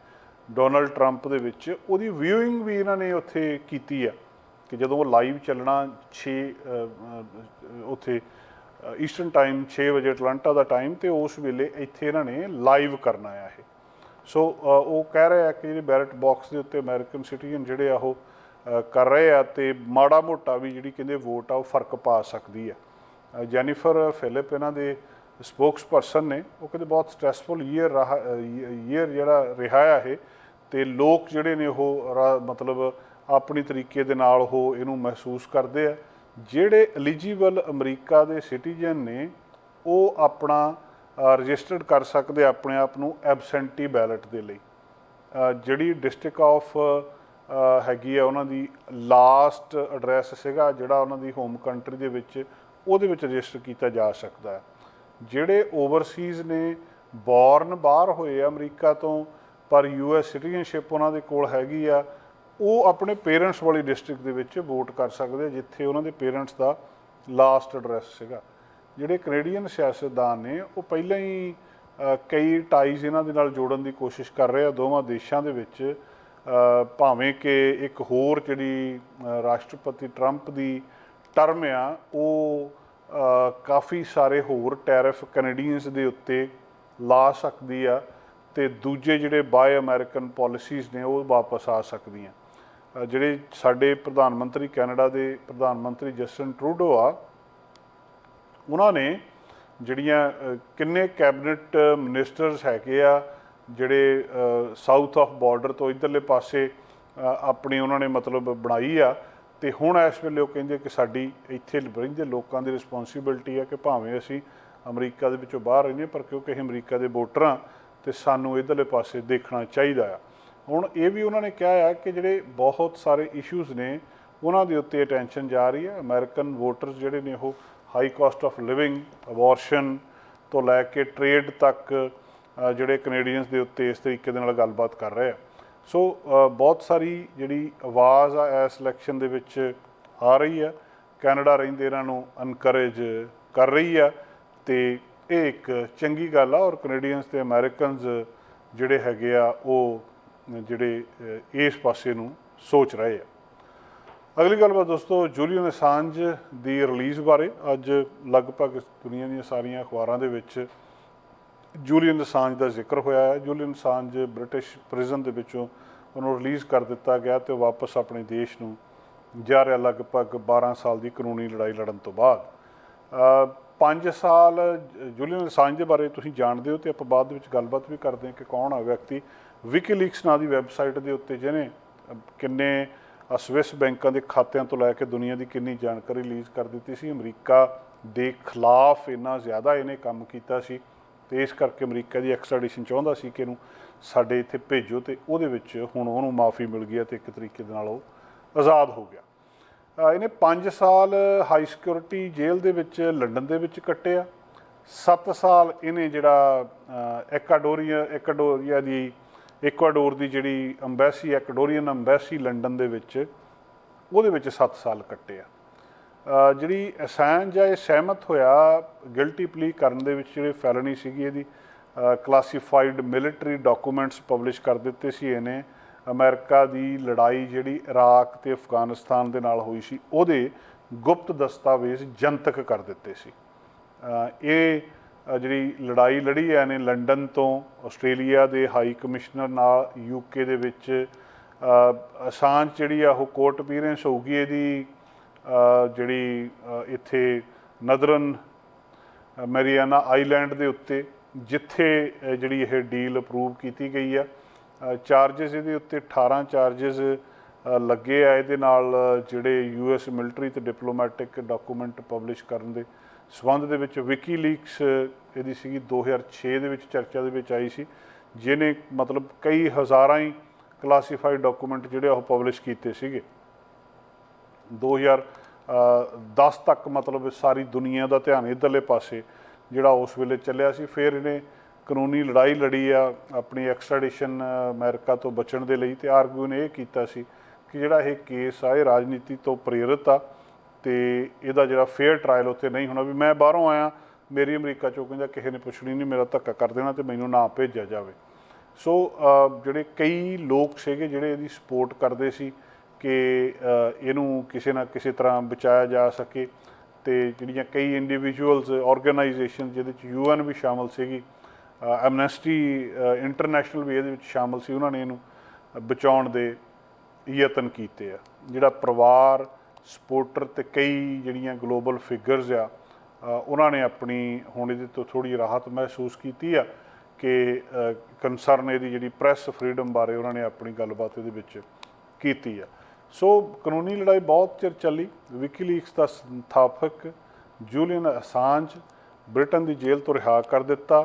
ਡੋਨਲਡ ਟਰੰਪ ਦੇ ਵਿੱਚ ਉਹਦੀ ਵਿਊਇੰਗ ਵੀ ਇਹਨਾਂ ਨੇ ਉੱਥੇ ਕੀਤੀ ਆ ਕਿ ਜਦੋਂ ਉਹ ਲਾਈਵ ਚੱਲਣਾ 6 ਉੱਥੇ ਈਸਟਰਨ ਟਾਈਮ 6 ਵਜੇ ਅਟਲਾਂਟਾ ਦਾ ਟਾਈਮ ਤੇ ਉਸ ਵੇਲੇ ਇੱਥੇ ਇਹਨਾਂ ਨੇ ਲਾਈਵ ਕਰਨਾ ਆ ਇਹ। ਸੋ ਉਹ ਕਹਿ ਰਹੇ ਆ ਕਿ ਜਿਹੜੇ ਬੈਲਟ ਬਾਕਸ ਦੇ ਉੱਤੇ ਅਮਰੀਕਨ ਸਿਟੀਜ਼ਨ ਜਿਹੜੇ ਆ ਉਹ ਕਰ ਰਹੇ ਆ ਤੇ ਮਾੜਾ ਮੋਟਾ ਵੀ ਜਿਹੜੀ ਕਹਿੰਦੇ ਵੋਟ ਆ ਉਹ ਫ਼ਰਕ ਪਾ ਸਕਦੀ ਆ। ਜੈਨੀਫਰ ਫਿਲਿਪ ਇਹਨਾਂ ਦੇ ਸਪੋਕਸਪਰਸਨ ਨੇ, ਉਹ ਕਹਿੰਦੇ ਬਹੁਤ ਸਟ੍ਰੈਸਫੁਲ ਈਅਰ ਰਹਾ ਈਅਰ ਜਿਹੜਾ ਰਿਹਾ ਇਹ, ਤੇ ਲੋਕ ਜਿਹੜੇ ਨੇ ਉਹ ਰਾ- ਮਤਲਬ ਆਪਣੀ ਤਰੀਕੇ ਦੇ ਨਾਲ ਉਹ ਇਹਨੂੰ ਮਹਿਸੂਸ ਕਰਦੇ ਆ। ਜਿਹੜੇ ਐਲੀਜੀਬਲ ਅਮਰੀਕਾ ਦੇ ਸਿਟੀਜ਼ਨ ਨੇ, ਉਹ ਆਪਣਾ ਰਜਿਸਟਰਡ ਕਰ ਸਕਦੇ ਆਪਣੇ ਆਪ ਨੂੰ ਐਬਸੈਂਟੀ ਬੈਲਟ ਦੇ ਲਈ। ਜਿਹੜੀ ਡਿਸਟ੍ਰਿਕਟ ਆਫ ਹੈਗੀ ਆ ਉਹਨਾਂ ਦੀ ਲਾਸਟ ਐਡਰੈਸ ਸੀਗਾ, ਜਿਹੜਾ ਉਹਨਾਂ ਦੀ ਹੋਮ ਕੰਟਰੀ ਦੇ ਵਿੱਚ ਉਹਦੇ ਵਿੱਚ ਰਜਿਸਟਰ ਕੀਤਾ ਜਾ ਸਕਦਾ ਹੈ। ਜਿਹੜੇ ਓਵਰਸੀਜ਼ ਨੇ ਬੌਰਨ ਬਾਹਰ ਹੋਏ ਆ ਅਮਰੀਕਾ ਤੋਂ, ਪਰ ਯੂਐਸ ਸਿਟੀਜ਼ਨਸ਼ਿਪ ਉਹਨਾਂ ਦੇ ਕੋਲ ਹੈਗੀ ਆ, ਉਹ ਆਪਣੇ ਪੇਰੈਂਟਸ ਵਾਲੀ ਡਿਸਟ੍ਰਿਕਟ ਦੇ ਵਿੱਚ ਵੋਟ ਕਰ ਸਕਦੇ ਆ, ਜਿੱਥੇ ਉਹਨਾਂ ਦੇ ਪੇਰੈਂਟਸ ਦਾ ਲਾਸਟ ਐਡਰੈਸ ਸੀਗਾ। ਜਿਹੜੇ ਕੈਨੇਡੀਅਨ ਸਿਆਸਤਦਾਨ ਨੇ, ਉਹ ਪਹਿਲਾਂ ਹੀ ਕਈ ਟਾਈਜ਼ ਇਹਨਾਂ ਦੇ ਨਾਲ ਜੋੜਨ ਦੀ ਕੋਸ਼ਿਸ਼ ਕਰ ਰਹੇ ਆ ਦੋਵਾਂ ਦੇਸ਼ਾਂ ਦੇ ਵਿੱਚ। ਭਾਵੇਂ ਕਿ ਇੱਕ ਹੋਰ ਜਿਹੜੀ ਰਾਸ਼ਟਰਪਤੀ ਟਰੰਪ ਦੀ ਟਰਮ ਆ, ਉਹ ਕਾਫੀ ਸਾਰੇ ਹੋਰ ਟੈਰਿਫ ਕੈਨੇਡੀਅਨਸ ਦੇ ਉੱਤੇ ਲਾ ਸਕਦੀ ਆ ਤੇ ਦੂਜੇ ਜਿਹੜੇ ਬਾਏ ਅਮਰੀਕਨ ਪਾਲਿਸੀਜ਼ ਨੇ, ਉਹ ਵਾਪਸ ਆ ਸਕਦੀਆਂ। ਜਿਹੜੇ ਸਾਡੇ ਪ੍ਰਧਾਨ ਮੰਤਰੀ, ਕੈਨੇਡਾ ਦੇ ਪ੍ਰਧਾਨ ਮੰਤਰੀ ਜਸਟਨ ਟਰੂਡੋ ਆ, ਉਹਨਾਂ ਨੇ ਜਿਹੜੀਆਂ ਕਿੰਨੇ ਕੈਬਨਿਟ ਮਿਨਿਸਟਰਸ ਹੈਗੇ ਆ, ਜਿਹੜੇ ਸਾਊਥ ਆਫ ਬਾਰਡਰ ਤੋਂ ਇਧਰਲੇ ਪਾਸੇ ਆਪਣੀ ਉਹਨਾਂ ਨੇ ਮਤਲਬ ਬਣਾਈ ਆ ਤੇ ਹੁਣ ਇਸ ਵੇਲੇ ਉਹ ਕਹਿੰਦੇ ਕਿ ਸਾਡੀ ਇੱਥੇ ਰਹਿੰਦੇ ਲੋਕਾਂ ਦੀ ਰਿਸਪੌਂਸਿਬਿਲਟੀ ਆ ਕਿ ਭਾਵੇਂ ਅਸੀਂ ਅਮਰੀਕਾ ਦੇ ਵਿੱਚੋਂ ਬਾਹਰ ਰਹਿੰਦੇ ਹਾਂ, ਪਰ ਕਿਉਂਕਿ ਅਸੀਂ ਅਮਰੀਕਾ ਦੇ ਵੋਟਰ ਹਾਂ ਤੇ ਸਾਨੂੰ ਇਧਰਲੇ ਪਾਸੇ ਦੇਖਣਾ ਚਾਹੀਦਾ ਆ। ਹੁਣ ਇਹ ਵੀ ਉਹਨਾਂ ਨੇ ਕਿਹਾ ਆ ਕਿ ਜਿਹੜੇ ਬਹੁਤ ਸਾਰੇ ਇਸ਼ੂਜ਼ ਨੇ ਉਹਨਾਂ ਦੇ ਉੱਤੇ ਅਟੈਂਸ਼ਨ ਜਾ ਰਹੀ ਹੈ। ਅਮਰੀਕਨ ਵੋਟਰਸ ਜਿਹੜੇ ਨੇ ਉਹ high cost of living abortion ਤੋਂ ਲੈ ਕੇ ਟ੍ਰੇਡ ਤੱਕ ਜਿਹੜੇ ਕੈਨੇਡੀਅਨਸ ਦੇ ਉੱਤੇ ਇਸ ਤਰੀਕੇ ਦੇ ਨਾਲ ਗੱਲਬਾਤ ਕਰ ਰਹੇ ਆ। ਸੋ ਬਹੁਤ ਸਾਰੀ ਜਿਹੜੀ ਆਵਾਜ਼ ਆ, ਇਸ ਇਲੈਕਸ਼ਨ ਦੇ ਵਿੱਚ ਆ ਰਹੀ ਆ ਕੈਨੇਡਾ ਰਹਿੰਦੇ ਇਹਨਾਂ ਨੂੰ ਅਨਕਰੇਜ ਕਰ ਰਹੀ ਆ ਤੇ ਇਹ ਇੱਕ ਚੰਗੀ ਗੱਲ ਆ ਔਰ ਕੈਨੇਡੀਅਨਸ ਤੇ ਅਮਰੀਕਨਸ ਜਿਹੜੇ ਹੈਗੇ ਆ, ਉਹ ਜਿਹੜੇ ਇਸ ਪਾਸੇ ਨੂੰ ਸੋਚ ਰਹੇ ਆ। ਅਗਲੀ ਗੱਲਬਾਤ ਦੋਸਤੋ ਜੂਲੀਅਨ ਅਸਾਂਜ ਦੀ ਰਿਲੀਜ਼ ਬਾਰੇ। ਅੱਜ ਲਗਭਗ ਦੁਨੀਆ ਦੀਆਂ ਸਾਰੀਆਂ ਅਖਬਾਰਾਂ ਦੇ ਵਿੱਚ ਜੂਲੀਅਨ ਅਸਾਂਜ ਦਾ ਜ਼ਿਕਰ ਹੋਇਆ ਹੈ। ਜੂਲੀਅਨ ਅਸਾਂਜ ਬ੍ਰਿਟਿਸ਼ ਪ੍ਰਿਜ਼ਨ ਦੇ ਵਿੱਚੋਂ ਉਹਨੂੰ ਰਿਲੀਜ਼ ਕਰ ਦਿੱਤਾ ਗਿਆ ਤੇ ਵਾਪਸ ਆਪਣੇ ਦੇਸ਼ ਨੂੰ ਜਾ ਰਿਹਾ ਲਗਭਗ 12 ਸਾਲ ਦੀ ਕਾਨੂੰਨੀ ਲੜਾਈ ਲੜਨ ਤੋਂ ਬਾਅਦ। 5 ਸਾਲ ਜੂਲੀਅਨ ਅਸਾਂਜ ਦੇ ਬਾਰੇ ਤੁਸੀਂ ਜਾਣਦੇ ਹੋ ਤੇ ਆਪਾਂ ਬਾਅਦ ਦੇ ਵਿੱਚ ਗੱਲਬਾਤ ਵੀ ਕਰਦੇ ਹਾਂ ਕਿ ਕੌਣ ਆ ਵਿਅਕਤੀ। ਵਿਕੀਲੀਕਸ ਨਾਂ ਦੀ ਵੈਬਸਾਈਟ ਦੇ ਉੱਤੇ ਜਿਹਨੇ ਕਿੰਨੇ ਸਵਿਸ ਬੈਂਕਾਂ ਦੇ ਖਾਤਿਆਂ ਤੋਂ ਲੈ ਕੇ ਦੁਨੀਆ ਦੀ ਕਿੰਨੀ ਜਾਣਕਾਰੀ ਰਿਲੀਜ਼ ਕਰ ਦਿੱਤੀ ਸੀ। ਅਮਰੀਕਾ ਦੇ ਖਿਲਾਫ ਇੰਨਾ ਜ਼ਿਆਦਾ ਇਹਨੇ ਕੰਮ ਕੀਤਾ ਸੀ। ਤੇ ਇਸ ਕਰਕੇ ਅਮਰੀਕਾ ਦੀ ਐਕਸਟ੍ਰੈਡੀਸ਼ਨ ਚਾਹੁੰਦਾ ਸੀ ਕਿ ਇਹਨੂੰ ਸਾਡੇ ਇੱਥੇ ਭੇਜੋ ਤੇ ਉਹਦੇ ਵਿੱਚ ਹੁਣ ਉਹਨੂੰ ਮਾਫੀ ਮਿਲ ਗਈ ਹੈ ਤੇ ਇੱਕ ਤਰੀਕੇ ਦੇ ਨਾਲ ਉਹ ਆਜ਼ਾਦ ਹੋ ਗਿਆ। ਇਹਨੇ 5 ਸਾਲ ਹਾਈ ਸਿਕਿਉਰਿਟੀ ਜੇਲ੍ਹ ਦੇ ਵਿੱਚ ਲੰਡਨ ਦੇ ਵਿੱਚ ਕੱਟਿਆ। 7 ਸਾਲ ਇਹਨੇ ਜਿਹੜਾ ਅ, ਐਕਵਾਡੋਰੀਆ ਐਕਵਾਡੋਰੀਆ ਦੀ ਇਕਵਾਡੋਰ ਦੀ ਜਿਹੜੀ ਅੰਬੈਸੀ ਐਕਵਾਡੋਰੀਅਨ ਅੰਬੈਸੀ ਲੰਡਨ ਦੇ ਵਿੱਚ ਉਹਦੇ ਵਿੱਚ 7 ਸਾਲ ਕੱਟੇ ਆ ਜਿਹੜੀ ਅਸੈਂਜ ਆ ਇਹ ਸਹਿਮਤ ਹੋਇਆ ਗਿਲਟੀ ਪਲੀ ਕਰਨ ਦੇ ਵਿੱਚ ਜਿਹੜੀ ਫੈਲਨੀ ਸੀਗੀ ਇਹਦੀ ਕਲਾਸੀਫਾਈਡ ਮਿਲਟਰੀ ਡਾਕੂਮੈਂਟਸ ਪਬਲਿਸ਼ ਕਰ ਦਿੱਤੇ ਸੀ ਇਹਨੇ। ਅਮਰੀਕਾ ਦੀ ਲੜਾਈ ਜਿਹੜੀ ਇਰਾਕ ਤੇ ਅਫਗਾਨਿਸਤਾਨ ਦੇ ਨਾਲ ਹੋਈ ਸੀ ਉਹਦੇ ਗੁਪਤ ਦਸਤਾਵੇਜ਼ ਜਨਤਕ ਕਰ ਦਿੱਤੇ ਸੀ। ਇਹ ਜਿਹੜੀ ਲੜਾਈ ਲੜੀ ਹੈ ਨੇ ਲੰਡਨ ਤੋਂ ਆਸਟ੍ਰੇਲੀਆ ਦੇ ਹਾਈ ਕਮਿਸ਼ਨਰ ਨਾਲ ਯੂਕੇ ਦੇ ਵਿੱਚ ਅ, ਅਸਾਂਜ ਜਿਹੜੀ ਆ ਉਹ ਕੋਰਟ ਅਪੀਅਰੈਂਸ ਹੋਊਗੀ ਇਹਦੀ ਜਿਹੜੀ ਇੱਥੇ ਨਦਰਨ ਮੈਰੀਆਨਾ ਆਈਲੈਂਡ ਦੇ ਉੱਤੇ, ਜਿੱਥੇ ਜਿਹੜੀ ਇਹ ਡੀਲ ਅਪਰੂਵ ਕੀਤੀ ਗਈ ਆ ਚਾਰजेस ਇਹਦੇ ਉੱਤੇ 18 ਚਾਰजेस ਲੱਗੇ ਆ, ਇਹਦੇ ਨਾਲ ਜਿਹੜੇ ਯੂਐਸ ਮਿਲਟਰੀ ਤੇ ਡਿਪਲੋਮੈਟਿਕ ਡਾਕੂਮੈਂਟ ਪਬਲਿਸ਼ ਕਰਨ ਦੇ ਸਬੰਧ ਦੇ ਵਿੱਚ ਵਿਕੀ ਲੀਕਸ ਇਹਦੀ ਸੀਗੀ 2006 ਦੇ ਵਿੱਚ ਚਰਚਾ ਦੇ ਵਿੱਚ ਆਈ ਸੀ, ਜਿਹਨੇ ਮਤਲਬ ਕਈ ਹਜ਼ਾਰਾਂ ਹੀ ਕਲਾਸੀਫਾਈਡ ਡਾਕੂਮੈਂਟ ਜਿਹੜੇ ਉਹ ਪਬਲਿਸ਼ ਕੀਤੇ ਸੀਗੇ। 2010 ਤੱਕ ਮਤਲਬ ਸਾਰੀ ਦੁਨੀਆ ਦਾ ਧਿਆਨ ਇਧਰਲੇ ਪਾਸੇ ਜਿਹੜਾ ਉਸ ਵੇਲੇ ਚੱਲਿਆ ਸੀ। ਫਿਰ ਇਹਨੇ ਕਾਨੂੰਨੀ ਲੜਾਈ ਲੜੀ ਆ ਆਪਣੀ ਐਕਸਟ੍ਰੈਡੀਸ਼ਨ ਅਮਰੀਕਾ ਤੋਂ ਬਚਣ ਦੇ ਲਈ ਤੇ ਆਰਗੂ ਨੇ ਇਹ ਕੀਤਾ ਸੀ ਕਿ ਜਿਹੜਾ ਇਹ ਕੇਸ ਆ, ਇਹ ਰਾਜਨੀਤੀ ਤੋਂ ਪ੍ਰੇਰਿਤ ਆ ਤੇ ਇਹਦਾ ਜਿਹੜਾ ਫੇਅਰ ਟ੍ਰਾਇਲ ਉੱਥੇ ਨਹੀਂ ਹੋਣਾ ਵੀ ਮੈਂ ਬਾਹਰੋਂ ਆਇਆ, ਮੇਰੀ ਅਮਰੀਕਾ ਚੋਂ ਕਹਿੰਦਾ ਕਿਸੇ ਨੇ ਪੁੱਛਣੀ ਨਹੀਂ, ਮੇਰਾ ਧੱਕਾ ਕਰ ਦੇਣਾ ਤੇ ਮੈਨੂੰ ਨਾ ਭੇਜਿਆ ਜਾਵੇ। ਸੋ ਜਿਹੜੇ ਕਈ ਲੋਕ ਸੀਗੇ ਜਿਹੜੇ ਇਹਦੀ ਸਪੋਰਟ ਕਰਦੇ ਸੀ ਕਿ ਇਹਨੂੰ ਕਿਸੇ ਨਾ ਕਿਸੇ ਤਰ੍ਹਾਂ ਬਚਾਇਆ ਜਾ ਸਕੇ ਤੇ ਜਿਹੜੀਆਂ ਕਈ ਇੰਡੀਵਿਜੂਅਲਸ ਆਰਗੇਨਾਈਜੇਸ਼ਨ ਜਿਹਦੇ ਚ ਯੂਐਨ ਵੀ ਸ਼ਾਮਲ ਸੀਗੀ ਐਮਨੈਸਟੀ ਇੰਟਰਨੈਸ਼ਨਲ ਵੀ ਇਹਦੇ ਵਿੱਚ ਸ਼ਾਮਲ ਸੀ, ਉਹਨਾਂ ਨੇ ਇਹਨੂੰ ਬਚਾਉਣ ਦੇ ਯਤਨ ਕੀਤੇ ਆ। ਜਿਹੜਾ ਪਰਿਵਾਰ, ਸਪੋਰਟਰ ਤੇ ਕਈ ਜਿਹੜੀਆਂ ਗਲੋਬਲ ਫਿਗਰਸ ਆ ਉਹਨਾਂ ਨੇ ਆਪਣੀ ਹੁਣ ਇਹਦੇ ਤੋਂ ਥੋੜੀ ਰਾਹਤ ਮਹਿਸੂਸ ਕੀਤੀ ਆ ਕਿ ਕੰਸਰਨ ਇਹਦੀ ਜਿਹੜੀ ਪ੍ਰੈਸ ਫਰੀडम ਬਾਰੇ ਉਹਨਾਂ ਨੇ ਆਪਣੀ ਗੱਲਬਾਤ ਇਹਦੇ ਵਿੱਚ ਕੀਤੀ ਆ। ਸੋ ਕਾਨੂੰਨੀ ਲੜਾਈ ਬਹੁਤ ਚਿਰ ਚੱਲੀ। ਵਿਕੀਲੀਕਸ ਦਾ ਸੰਸਥਾਪਕ ਜੂਲੀਅਨ ਅਸਾਂਜ ਬ੍ਰਿਟਨ ਦੀ ਜੇਲ੍ਹ ਤੋਂ ਰਿਹਾ ਕਰ ਦਿੱਤਾ।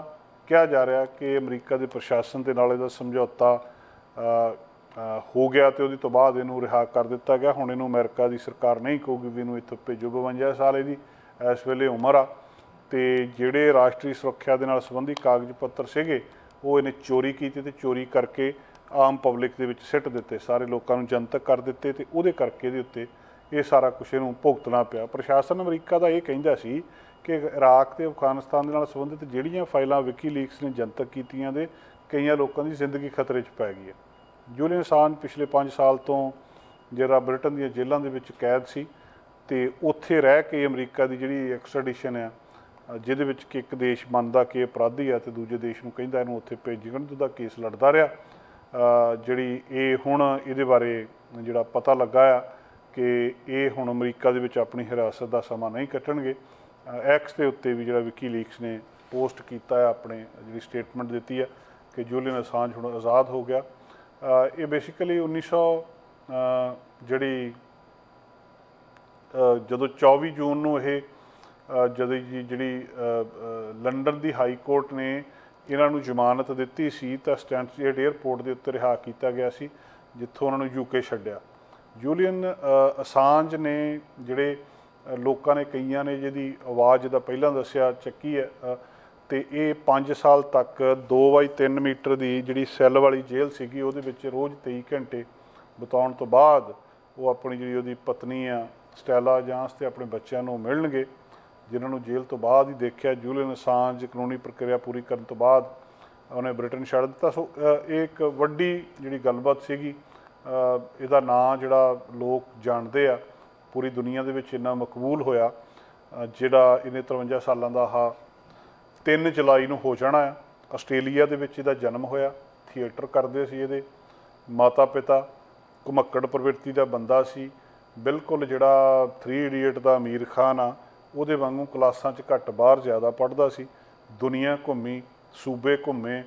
ਕਿਹਾ ਜਾ ਰਿਹਾ ਕਿ ਅਮਰੀਕਾ ਦੇ ਪ੍ਰਸ਼ਾਸਨ ਦੇ ਨਾਲ ਇਹਦਾ ਸਮਝੌਤਾ ਹੋ ਗਿਆ ਤੇ ਉਹਦੇ ਤੋਂ ਬਾਅਦ ਇਹਨੂੰ ਰਿਹਾ ਕਰ ਦਿੱਤਾ ਗਿਆ। ਹੁਣ ਇਹਨੂੰ ਅਮਰੀਕਾ ਦੀ ਸਰਕਾਰ ਨਹੀਂ ਕਹੂਗੀ ਵੀ ਇਹਨੂੰ ਇੱਥੋਂ ਭੇਜੋ। 52 ਸਾਲ ਇਹਦੀ ਇਸ ਵੇਲੇ ਉਮਰ ਆ ਤੇ ਜਿਹੜੇ ਰਾਸ਼ਟਰੀ ਸੁਰੱਖਿਆ ਦੇ ਨਾਲ ਸੰਬੰਧੀ ਕਾਗਜ਼ ਪੱਤਰ ਸੀਗੇ, ਉਹ ਇਹਨੇ ਚੋਰੀ ਕੀਤੇ ਤੇ ਚੋਰੀ ਕਰਕੇ ਆਮ ਪਬਲਿਕ ਦੇ ਵਿੱਚ ਸਿੱਟ ਦਿੱਤੇ, ਸਾਰੇ ਲੋਕਾਂ ਨੂੰ ਜਨਤਕ ਕਰ ਦਿੱਤੇ ਤੇ ਉਹਦੇ ਕਰਕੇ ਇਹਦੇ ਉੱਤੇ ਇਹ ਸਾਰਾ ਕੁਝ ਇਹਨੂੰ ਭੁਗਤਣਾ ਪਿਆ। ਪ੍ਰਸ਼ਾਸਨ ਅਮਰੀਕਾ ਦਾ ਇਹ ਕਹਿੰਦਾ ਸੀ ਕਿ ਇਰਾਕ ਤੇ ਅਫਗਾਨਿਸਤਾਨ ਦੇ ਨਾਲ ਸੰਬੰਧਿਤ ਜਿਹੜੀਆਂ ਫਾਈਲਾਂ ਵਿਕੀ ਵਿਕੀਲੀਕਸ ਨੇ ਜਨਤਕ ਕੀਤੀਆਂ ਦੇ, ਕਈਆਂ ਲੋਕਾਂ ਦੀ ਜ਼ਿੰਦਗੀ ਖਤਰੇ 'ਚ ਪੈ ਗਈ ਹੈ। ਜੂਲੀਅਨ ਅਸਾਂਜ ਪਿਛਲੇ 5 ਸਾਲ ਤੋਂ ਜਿਹੜਾ ਬ੍ਰਿਟਨ ਦੀਆਂ ਜੇਲ੍ਹਾਂ ਦੇ ਵਿੱਚ ਕੈਦ ਸੀ ਤੇ ਉੱਥੇ ਰਹਿ ਕੇ ਅਮਰੀਕਾ ਦੀ ਜਿਹੜੀ ਐਕਸਟ੍ਰੈਡੀਸ਼ਨ ਆ, ਜਿਹਦੇ ਵਿੱਚ ਕਿ ਇੱਕ ਦੇਸ਼ ਮੰਨਦਾ ਕਿ ਅਪਰਾਧੀ ਆ ਤੇ ਦੂਜੇ ਦੇਸ਼ ਨੂੰ ਕਹਿੰਦਾ ਇਹਨੂੰ ਉੱਥੇ ਭੇਜਣ ਤੋਂ ਦਾ ਕੇਸ ਲੜਦਾ ਰਿਹਾ। ਜਿਹੜੀ ਇਹ ਹੁਣ ਇਹਦੇ ਬਾਰੇ ਜਿਹੜਾ ਪਤਾ ਲੱਗਾ ਆ ਕਿ ਇਹ ਹੁਣ ਅਮਰੀਕਾ ਦੇ ਵਿੱਚ ਆਪਣੀ ਹਿਰਾਸਤ ਦਾ ਸਮਾਂ ਨਹੀਂ ਕੱਟਣਗੇ। ਐਕਸ ਦੇ ਉੱਤੇ ਵੀ ਜਿਹੜਾ ਵਿਕੀ ਲੀਕਸ ਨੇ ਪੋਸਟ ਕੀਤਾ ਹੈ ਆਪਣੇ ਜਿਹੜੀ ਸਟੇਟਮੈਂਟ ਦਿੱਤੀ ਹੈ ਕਿ ਜੂਲੀਅਨ ਅਸਾਂਜ ਹੁਣ ਆਜ਼ਾਦ ਹੋ ਗਿਆ। ਇਹ ਬੇਸਿਕਲੀ 1900 ਅ, ਜਿਹੜੀ ਜਦੋਂ 24 ਜੂਨ ਨੂੰ ਇਹ ਜਦੋਂ ਜੀ ਜਿਹੜੀ ਲੰਡਨ ਦੀ ਹਾਈ ਕੋਰਟ ਨੇ ਇਹਨਾਂ ਨੂੰ ਜ਼ਮਾਨਤ ਦਿੱਤੀ ਸੀ ਤਾਂ ਸਟੈਂਟਸਗੇਟ 에ਅਰਪੋਰਟ ਦੇ ਉੱਤੇ ਰਿਹਾ ਕੀਤਾ ਗਿਆ ਸੀ ਜਿੱਥੋਂ ਉਹਨਾਂ ਨੂੰ ਯੂਕੇ ਛੱਡਿਆ। ਜੂਲੀਅਨ ਅ, ਅਸਾਂਜ ਨੇ ਜਿਹੜੇ ਲੋਕਾਂ ਨੇ ਕਈਆਂ ਨੇ ਜਿਹਦੀ ਆਵਾਜ਼ ਦਾ ਪਹਿਲਾਂ ਦੱਸਿਆ ਚੱਕੀ ਹੈ ਅ, ਤੇ ਇਹ 5 ਸਾਲ ਤੱਕ 2x3 ਮੀਟਰ ਦੀ ਜਿਹੜੀ ਸੈੱਲ ਵਾਲੀ ਜੇਲ੍ਹ ਸੀਗੀ ਉਹਦੇ ਵਿੱਚ ਰੋਜ਼ 23 ਘੰਟੇ ਬਿਤਾਉਣ ਤੋਂ ਬਾਅਦ ਉਹ ਆਪਣੀ ਜਿਹੜੀ ਉਹਦੀ ਪਤਨੀ ਆ ਸਟੈਲਾ ਜਾਂਸ ਤੇ ਆਪਣੇ ਬੱਚਿਆਂ ਨੂੰ ਮਿਲਣਗੇ। ਜਿਨ੍ਹਾਂ ਨੂੰ ਜੇਲ੍ਹ ਤੋਂ ਬਾਅਦ ਹੀ ਦੇਖਿਆ ਜੂਲੀਅਨ ਅਸਾਂਜ ਕਾਨੂੰਨੀ ਪ੍ਰਕਿਰਿਆ ਪੂਰੀ ਕਰਨ ਤੋਂ ਬਾਅਦ ਉਹਨੇ ਬ੍ਰਿਟਨ ਛੱਡ ਦਿੱਤਾ। ਸੋ ਇਹ ਇੱਕ ਵੱਡੀ ਜਿਹੜੀ ਗੱਲਬਾਤ ਸੀਗੀ ਇਹਦਾ ਨਾਂ ਜਿਹੜਾ ਲੋਕ ਜਾਣਦੇ ਆ, ਪੂਰੀ ਦੁਨੀਆ ਦੇ ਵਿੱਚ ਇੰਨਾ ਮਕਬੂਲ ਹੋਇਆ ਜਿਹੜਾ ਇਹਨੇ 53 ਸਾਲਾਂ ਦਾ ਆ 3 ਜੁਲਾਈ ਨੂੰ ਹੋ ਜਾਣਾ ਹੈ ਆਸਟ੍ਰੇਲੀਆ ਦੇ ਵਿੱਚ ਇਹਦਾ ਜਨਮ ਹੋਇਆ, ਥੀਏਟਰ ਕਰਦੇ ਸੀ ਇਹਦੇ। ਮਾਤਾ ਪਿਤਾ ਘੁਮੱਕੜ ਪ੍ਰਵਿਰਤੀ ਦਾ ਬੰਦਾ ਸੀ। ਬਿਲਕੁਲ ਜਿਹੜਾ 3 ਇਡੀਅਟ ਦਾ ਅਮੀਰ ਖਾਨ ਆ ਉਹਦੇ ਵਾਂਗੂ ਕਲਾਸਾਂ 'ਚ ਘੱਟ ਬਾਹਰ ਜ਼ਿਆਦਾ ਪੜ੍ਹਦਾ ਸੀ। ਦੁਨੀਆ ਘੁੰਮੀ, ਸੂਬੇ ਘੁੰਮੇ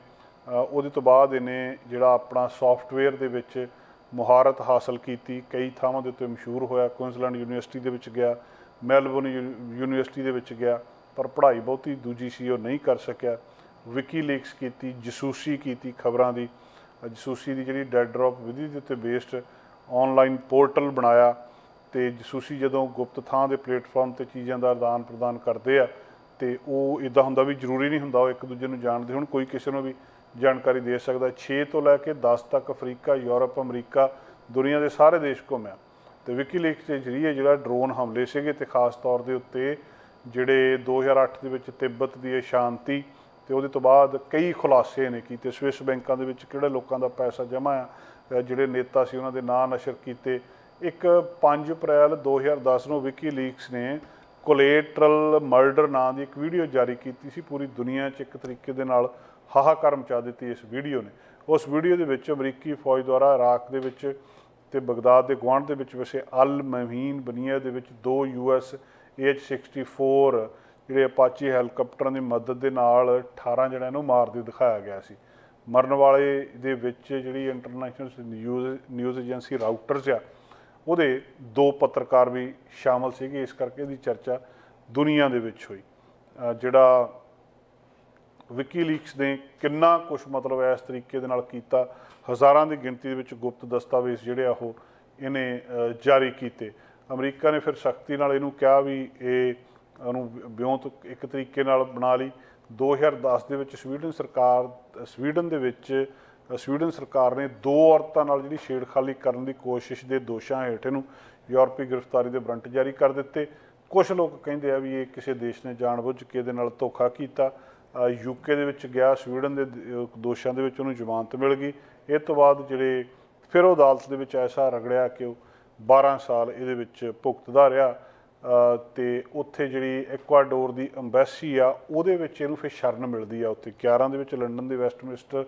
ਉਹਦੇ ਤੋਂ ਬਾਅਦ ਇਹਨੇ ਜਿਹੜਾ ਆਪਣਾ ਸੌਫਟਵੇਅਰ ਦੇ ਵਿੱਚ ਮੁਹਾਰਤ ਹਾਸਲ ਕੀਤੀ, ਕਈ ਥਾਵਾਂ ਦੇ ਉੱਤੇ ਮਸ਼ਹੂਰ ਹੋਇਆ ਕੁਇਨਸਲੈਂਡ ਯੂਨੀਵਰਸਿਟੀ ਦੇ ਵਿੱਚ ਗਿਆ, ਮੈਲਬੌਰਨ ਯੂ- ਯੂਨੀਵਰਸਿਟੀ ਦੇ ਵਿੱਚ ਗਿਆ, ਪਰ ਪੜ੍ਹਾਈ ਬਹੁਤੀ ਦੂਜੀ ਸੀ, ਉਹ ਨਹੀਂ ਕਰ ਸਕਿਆ। ਵਿਕੀਲੀਕਸ ਕੀਤੀ, ਜਸੂਸੀ ਕੀਤੀ ਖਬਰਾਂ ਦੀ। ਜਸੂਸੀ ਦੀ ਜਿਹੜੀ ਡੈਡ ਡ੍ਰੌਪ ਵਿਧੀ ਦੇ ਉੱਤੇ ਬੇਸਡ ਆਨਲਾਈਨ ਪੋਰਟਲ ਬਣਾਇਆ। ਤੇ ਜਸੂਸੀ ਜਦੋਂ ਗੁਪਤ ਥਾਂ ਦੇ ਪਲੇਟਫਾਰਮ ਤੇ ਚੀਜ਼ਾਂ ਦਾ ਆਦਾਨ ਪ੍ਰਦਾਨ ਕਰਦੇ ਆ, ਤੇ ਉਹ ਇਦਾਂ ਹੁੰਦਾ ਵੀ ਜ਼ਰੂਰੀ ਨਹੀਂ ਹੁੰਦਾ, ਉਹ ਇੱਕ ਦੂਜੇ ਨੂੰ ਜਾਣਦੇ ਹੁਣ, ਕੋਈ ਕਿਸੇ ਨੂੰ ਵੀ ਜਾਣਕਾਰੀ ਦੇ ਸਕਦਾ। 6 ਤੋਂ ਲੈ ਕੇ 10 ਤੱਕ ਅਫਰੀਕਾ, ਯੂਰਪ, ਅਮਰੀਕਾ, ਦੁਨੀਆ ਦੇ ਸਾਰੇ ਦੇਸ਼ ਘੁੰਮਿਆ। ਤੇ ਵਿਕੀਲੀਕਸ ਦੇ ਜਰੀਏ ਜਿਹੜਾ ਡਰੋਨ ਹਮਲੇ ਸੀਗੇ ਤੇ ਖਾਸ ਤੌਰ ਦੇ ਉੱਤੇ ਜਿਹੜੇ 2008 ਦੇ ਵਿੱਚ ਤਿੱਬਤ ਦੀ ਇਹ ਸ਼ਾਂਤੀ ਤੇ ਉਹਦੇ ਤੋਂ ਬਾਅਦ ਕਈ ਖੁਲਾਸੇ ਨੇ ਕੀਤੇ। ਸਵਿਸ ਬੈਂਕਾਂ ਦੇ ਵਿੱਚ ਕਿਹੜੇ ਲੋਕਾਂ ਦਾ ਪੈਸਾ ਜਮ੍ਹਾਂ ਆ, ਜਿਹੜੇ ਨੇਤਾ ਸੀ ਉਹਨਾਂ ਦੇ ਨਾਂ ਨਸ਼ਰ ਕੀਤੇ। ਇੱਕ 5 ਅਪ੍ਰੈਲ 2010 ਨੂੰ ਵਿਕੀਲੀਕਸ ਨੇ ਕੋਲੇਟਰਲ ਮਰਡਰ ਨਾਂ ਦੀ ਇੱਕ ਵੀਡੀਓ ਜਾਰੀ ਕੀਤੀ ਸੀ। ਪੂਰੀ ਦੁਨੀਆ 'ਚ ਇੱਕ ਤਰੀਕੇ ਦੇ ਨਾਲ ਹਾਹਾਕਾਰ ਮਚਾ ਦਿੱਤੀ ਇਸ ਵੀਡੀਓ ਨੇ। ਉਸ ਵੀਡੀਓ ਦੇ ਵਿੱਚ ਅਮਰੀਕੀ ਫੌਜ ਦੁਆਰਾ ਇਰਾਕ ਦੇ ਵਿੱਚ ਤੇ ਬਗਦਾਦ ਦੇ ਗੁਆਂਢ ਦੇ ਵਿੱਚ ਵਸੇ ਅਲ ਮਹੀਨ ਬਨੀਆ ਦੇ ਵਿੱਚ ਦੋ ਯੂਐਸ H64 ਜਿਹੜੇ ਅਪਾਚੀ ਹੈਲੀਕਾਪਟਰਾਂ ਦੀ ਮਦਦ ਦੇ ਨਾਲ 18 ਜਣਿਆਂ ਨੂੰ ਮਾਰਦੇ ਦਿਖਾਇਆ ਗਿਆ ਸੀ। ਮਰਨ ਵਾਲੇ ਦੇ ਵਿੱਚ ਜਿਹੜੀ international news news agency Reuters ਆ ਉਹਦੇ ਦੋ ਪੱਤਰਕਾਰ ਵੀ ਸ਼ਾਮਲ ਸੀਗੇ, ਇਸ ਕਰਕੇ ਇਹਦੀ ਚਰਚਾ ਦੁਨੀਆ ਦੇ ਵਿੱਚ ਹੋਈ। ਅਹ ਜਿਹੜਾ ਵਿਕੀਲੀਕਸ ਨੇ ਕਿੰਨਾ ਕੁਝ ਮਤਲਬ ਇਸ ਤਰੀਕੇ ਦੇ ਨਾਲ ਕੀਤਾ, ਹਜ਼ਾਰਾਂ ਦੀ ਗਿਣਤੀ ਦੇ ਵਿੱਚ ਗੁਪਤ ਦਸਤਾਵੇਜ਼ ਜਿਹੜੇ ਆ ਉਹ ਇਹਨੇ ਜਾਰੀ ਕੀਤੇ। ਅਮਰੀਕਾ ਨੇ ਫਿਰ ਸਖਤੀ ਨਾਲ ਇਹਨੂੰ ਕਿਹਾ ਵੀ ਇਹ ਉਹਨੂੰ ਵਿਉਂਤ ਇੱਕ ਤਰੀਕੇ ਨਾਲ ਬਣਾ ਲਈ। 2010 ਦੇ ਵਿੱਚ ਸਵੀਡਨ ਸਰਕਾਰ, ਸਵੀਡਨ ਦੇ ਵਿੱਚ ਸਵੀਡਨ ਸਰਕਾਰ ਨੇ ਦੋ ਔਰਤਾਂ ਨਾਲ ਜਿਹੜੀ ਛੇੜਖਾਨੀ ਕਰਨ ਦੀ ਕੋਸ਼ਿਸ਼ ਦੇ ਦੋਸ਼ਾਂ ਹੇਠ ਇਹਨੂੰ ਯੂਰਪੀ ਗ੍ਰਿਫਤਾਰੀ ਦੇ ਵਾਰੰਟ ਜਾਰੀ ਕਰ ਦਿੱਤੇ। ਕੁਝ ਲੋਕ ਕਹਿੰਦੇ ਆ ਵੀ ਇਹ ਕਿਸੇ ਦੇਸ਼ ਨੇ ਜਾਣਬੁੱਝ ਕੇ ਇਹਦੇ ਨਾਲ ਧੋਖਾ ਕੀਤਾ। ਯੂਕੇ ਦੇ ਵਿੱਚ ਗਿਆ ਸਵੀਡਨ ਦੇ ਦੋਸ਼ਾਂ ਦੇ ਵਿੱਚ ਉਹਨੂੰ ਜ਼ਮਾਨਤ ਮਿਲ ਗਈ। ਇਹ ਤੋਂ ਬਾਅਦ ਜਿਹੜੇ ਫਿਰ ਉਹ ਅਦਾਲਤ ਦੇ ਵਿੱਚ ਐਸਾ ਰਗੜਿਆ ਕਿ ਉਹ 12 ਸਾਲ ਇਹਦੇ ਵਿੱਚ ਭੁਗਤਦਾ ਰਿਹਾ। ਅ, ਤੇ ਉੱਥੇ ਜਿਹੜੀ ਐਕਵਾਡੋਰ ਦੀ ਅੰਬੈਸੀ ਆ ਉਹਦੇ ਵਿੱਚ ਇਹਨੂੰ ਫਿਰ ਸ਼ਰਨ ਮਿਲਦੀ ਆ ਉੱਥੇ। 11 ਦੇ ਵਿੱਚ ਲੰਡਨ ਦੇ ਵੈਸਟਮਿੰਸਟਰ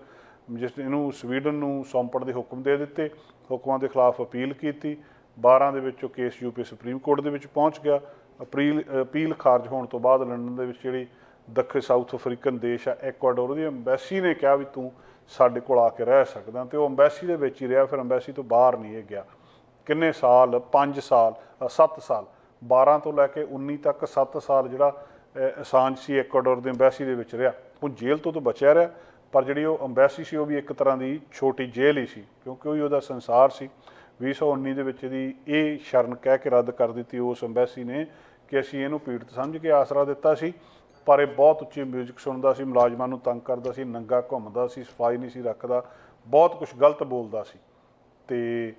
ਜਿਸ ਇਹਨੂੰ ਸਵੀਡਨ ਨੂੰ ਸੌਂਪਣ ਦੇ ਹੁਕਮ ਦੇ ਦਿੱਤੇ ਹੁਕਮਾਂ ਦੇ ਖਿਲਾਫ ਅਪੀਲ ਕੀਤੀ। 12 ਦੇ ਵਿੱਚ ਉਹ ਕੇਸ ਯੂਪੀ ਸੁਪਰੀਮ ਕੋਰਟ ਦੇ ਵਿੱਚ ਪਹੁੰਚ ਗਿਆ। ਅਪੀਲ ਅਪੀਲ ਖਾਰਜ ਹੋਣ ਤੋਂ ਬਾਅਦ ਲੰਡਨ ਦੇ ਵਿੱਚ ਜਿਹੜੀ ਦੱਖਣ ਸਾਊਥ ਅਫਰੀਕਨ ਦੇਸ਼ ਆ ਐਕਵਾਡੋਰ ਉਹਦੀ ਅੰਬੈਸੀ ਨੇ ਕਿਹਾ ਵੀ ਤੂੰ ਸਾਡੇ ਕੋਲ ਆ ਕੇ ਰਹਿ ਸਕਦਾ। ਤੇ ਉਹ ਅੰਬੈਸੀ ਦੇ ਵਿੱਚ ਹੀ ਰਿਹਾ ਫਿਰ ਅੰਬੈਸੀ ਤੋਂ ਬਾਹਰ ਨਹੀਂ ਇਹ ਗਿਆ। ਕਿੰਨੇ ਸਾਲ? 5 ਸਾਲ 7 ਸਾਲ। 12 ਤੋਂ ਲੈ ਕੇ 19 ਤੱਕ 7 ਸਾਲ ਜਿਹੜਾ ਅਹ, ਅਸਾਂਜ ਸੀ ਐਕਵਾਡੋਰ ਦੇ ਅੰਬੈਸੀ ਦੇ ਵਿੱਚ ਰਿਹਾ। ਉਹ ਜੇਲ੍ਹ ਤੋਂ ਤਾਂ ਬਚਿਆ ਰਿਹਾ। ਪਰ ਜਿਹੜੀ ਉਹ ਅੰਬੈਸੀ ਸੀ, ਉਹ ਵੀ ਇੱਕ ਤਰ੍ਹਾਂ ਦੀ ਛੋਟੀ ਜੇਲ੍ਹ ਹੀ ਸੀ, ਕਿਉਂਕਿ ਉਹ ਹੀ ਉਹਦਾ ਸੰਸਾਰ ਸੀ। 2019 ਦੇ ਵਿੱਚ ਇਹਦੀ ਇਹ ਸ਼ਰਨ ਕਹਿ ਕੇ ਰੱਦ ਕਰ ਦਿੱਤੀ ਉਸ ਅੰਬੈਸੀ ਨੇ ਕਿ ਅਸੀਂ ਇਹਨੂੰ ਪੀੜਤ ਸਮਝ ਕੇ ਆਸਰਾ ਦਿੱਤਾ ਸੀ, ਪਰ ਇਹ ਬਹੁਤ ਉੱਚੀ 뮤직 ਸੁਣਦਾ ਸੀ, ਮੁਲਾਜ਼ਮਾਂ ਨੂੰ ਤੰਗ ਕਰਦਾ ਸੀ, ਨੰਗਾ ਘੁੰਮਦਾ ਸੀ, ਸਫ਼ਾਈ ਨਹੀਂ ਸੀ ਰੱਖਦਾ, ਬਹੁਤ ਕੁਝ ਗਲਤ ਬੋਲਦਾ ਸੀ। ਤੇ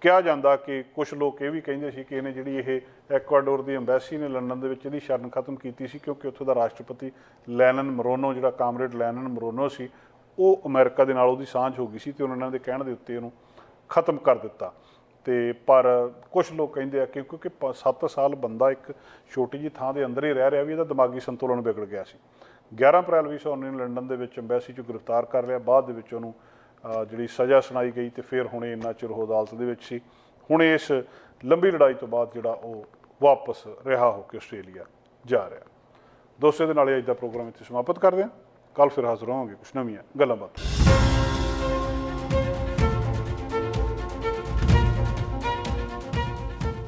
ਕਿਹਾ ਜਾਂਦਾ ਕਿ ਕੁਝ ਲੋਕ ਇਹ ਵੀ ਕਹਿੰਦੇ ਸੀ ਕਿ ਇਹਨੇ ਜਿਹੜੀ ਇਹ ਐਕਵਾਡੋਰ ਦੀ ਅੰਬੈਸੀ ਨੇ ਲੰਡਨ ਦੇ ਵਿੱਚ ਇਹਦੀ ਸ਼ਰਨ ਖਤਮ ਕੀਤੀ ਸੀ ਕਿਉਂਕਿ ਉੱਥੇ ਦਾ ਰਾਸ਼ਟਰਪਤੀ ਲੈਨਨ ਮਰੋਨੋ, ਜਿਹੜਾ ਕਾਮਰੇਡ ਲੈਨਨ ਮਰੋਨੋ ਸੀ, ਉਹ ਅਮਰੀਕਾ ਦੇ ਨਾਲ ਉਹਦੀ ਸਾਂਝ ਹੋ ਗਈ ਸੀ ਤੇ ਉਹਨਾਂ ਦੇ ਕਹਿਣ ਦੇ ਉੱਤੇ ਉਹਨੂੰ ਖਤਮ ਕਰ ਦਿੱਤਾ। ਤੇ ਪਰ ਕੁਝ ਲੋਕ ਕਹਿੰਦੇ ਆ ਕਿ ਕਿਉਂਕਿ 7 ਸਾਲ ਬੰਦਾ ਇੱਕ ਛੋਟੀ ਜਿਹੀ ਥਾਂ ਦੇ ਅੰਦਰ ਹੀ ਰਹਿ ਰਿਹਾ ਵੀ ਇਹਦਾ ਦਿਮਾਗੀ ਸੰਤੁਲਨ ਵਿਗੜ ਗਿਆ ਸੀ। 11 ਅਪ੍ਰੈਲ 2019 ਨੂੰ ਲੰਡਨ ਦੇ ਵਿੱਚ ਅੰਬੈਸੀ 'ਚ ਗ੍ਰਿਫਤਾਰ ਕਰ ਲਿਆ, ਬਾਅਦ ਦੇ ਵਿੱਚ ਉਹਨੂੰ ਜਿਹੜੀ ਸਜ਼ਾ ਸੁਣਾਈ ਗਈ ਤੇ ਫਿਰ ਹੁਣੇ ਇੰਨਾ ਚਿਰ ਉਹ ਅਦਾਲਤ ਦੇ ਵਿੱਚ ਸੀ। ਹੁਣ ਇਸ ਲੰਬੀ ਲੜਾਈ ਤੋਂ ਬਾਅਦ ਜਿਹੜਾ ਉਹ ਵਾਪਸ ਰਿਹਾ ਹੋ ਕੇ ਆਸਟ੍ਰੇਲੀਆ ਜਾ ਰਿਹਾ। ਦੋਸਤੋ ਦੇ ਨਾਲ ਹੀ ਅੱਜ ਦਾ ਪ੍ਰੋਗਰਾਮ ਇੱਥੇ ਸਮਾਪਤ ਕਰਦੇ ਹਾਂ। ਕੱਲ ਫਿਰ ਹਾਜ਼ਰ ਹੋਵਾਂਗੇ ਕੁਝ ਨਵੀਆਂ ਗੱਲਾਂ ਬਾਤਾਂ।